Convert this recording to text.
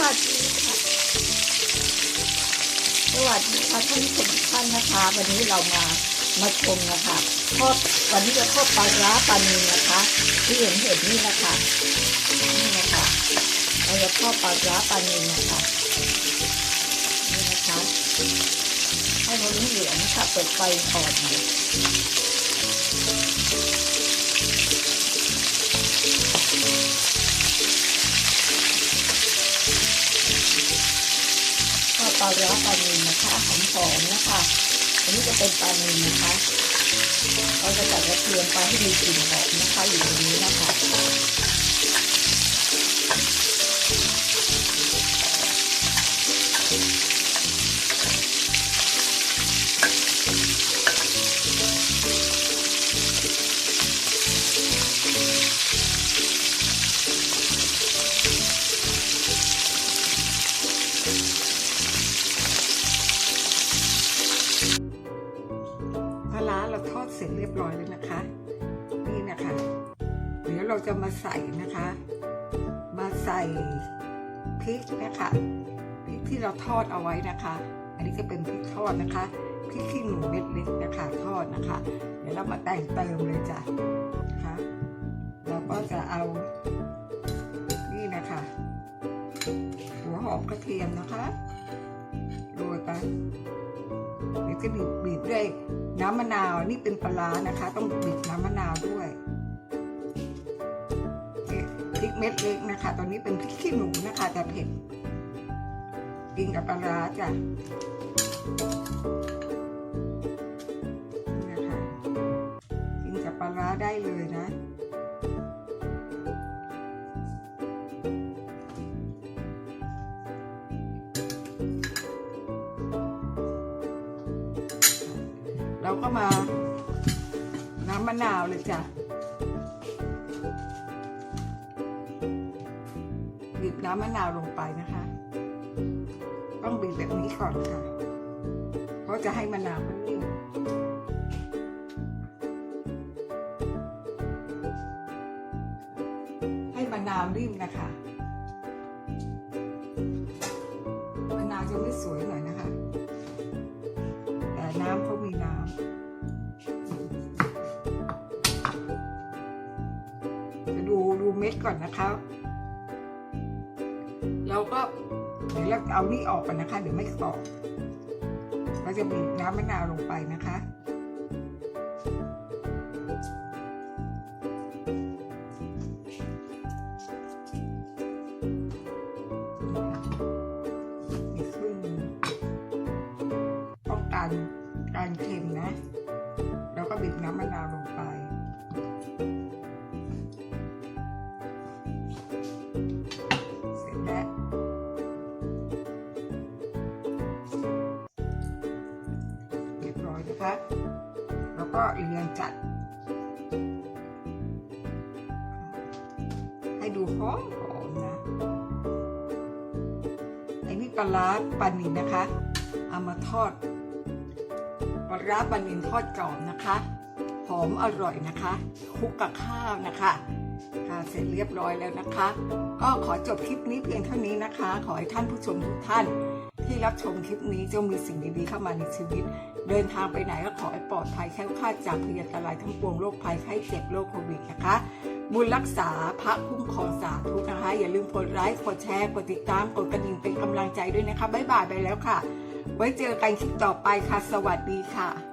วัสดีค่ะสวัสดีค่ะท่านผู้ชมท่านนะคะ วันนี้เรามามาชมนะคะทอดวันนี้จะทอดปลาร้าปลานินนะคะ ที่เห็นเห็นนี่นะคะนี่นะคะเราจะทอดปลาร้าปลานินนะคะนี่นะคะให้มันเหลืองค่ะเปิดไฟอ่อน ปลาร้าปลาเนินนะคะหอมๆนะคะ อันนี้จะเป็นปลาเนินนะคะ เราจะใส่กระเทียมไปให้มีกลิ่นหอมนะคะอยู่ตรงนี้นะคะ เราจะมาใส่นะคะ มาใส่พริกนะคะพริกที่เราทอดเอาไว้นะคะ อันนี้จะเป็นพริกทอดนะคะพริกขี้หนูเม็ดเล็กนะคะทอดนะคะ เดี๋ยวเรามาแต่งเติมเลยจ้ะนะคะเราก็จะเอานี่นะคะ หัวหอมกระเทียมนะคะโรยไปเดี๋ยวจะบีบบีบด้วยน้ำมะนาวนี่เป็นปลาร้านะคะ ต้องบีบน้ำมะนาวด้วย เม็ดเล็กนะคะ ตอนนี้เป็นพริกขี้หนูนะคะ แต่เผ็ด กินกับปลาร้าจ้ะนี่นะคะ กินกับปลาร้าได้เลยนะเราก็มาน้ำมะนาวเลยจ้ะ น้ำมะนาวลงไปนะคะ ต้องบีบแบบนี้ก่อนค่ะ เพราะจะให้มะนาวมันนิ่มให้มะนาวนิ่มนะคะมะนาวจะไม่สวยหน่อยนะคะ แต่น้ำเขามีน้ำจะดูดูเม็ดก่อนนะคะ เราก็เดี๋ยวเราเอานี่ออกก่อนนะคะเดี๋ยวไม่กรอบเราจะบีบน้ำมะนาวลงไปนะคะอีกครึ่งหนึ่งต้องการการเค็มนะ แล้วก็บีบน้ำมะนาวลงไป แล้วก็เรียงจัด ให้ดูหอมหอมๆนะไอ้นี่ปลาร้าปลานินนะคะ เอามาทอดปลาร้าปลานินทอดกรอบนะคะหอมอร่อยนะคะคลุกกับข้าวนะคะค่ะเสร็จเรียบร้อยแล้วนะคะ ก็ขอจบคลิปนี้เพียงเท่านี้นะคะ ขอให้ท่านผู้ชมทุกท่าน ที่รับชมคลิปนี้จงมีสิ่งดีๆเข้ามาในชีวิต เดินทางไปไหนก็ขอให้ปลอดภัยแคล้วคาดจากพยันตรายทั้งปวงโรคภัยไข้เจ็บโรคโควิดนะคะ บุญรักษาพระคุ้มครองสาธุนะคะ อย่าลืมกดไลค์กดแชร์กดติดตามกดกระดิ่งเป็นกำลังใจด้วยนะคะบ๊ายบายไปแล้วค่ะ ไว้เจอกันคลิปต่อไปค่ะ สวัสดีค่ะ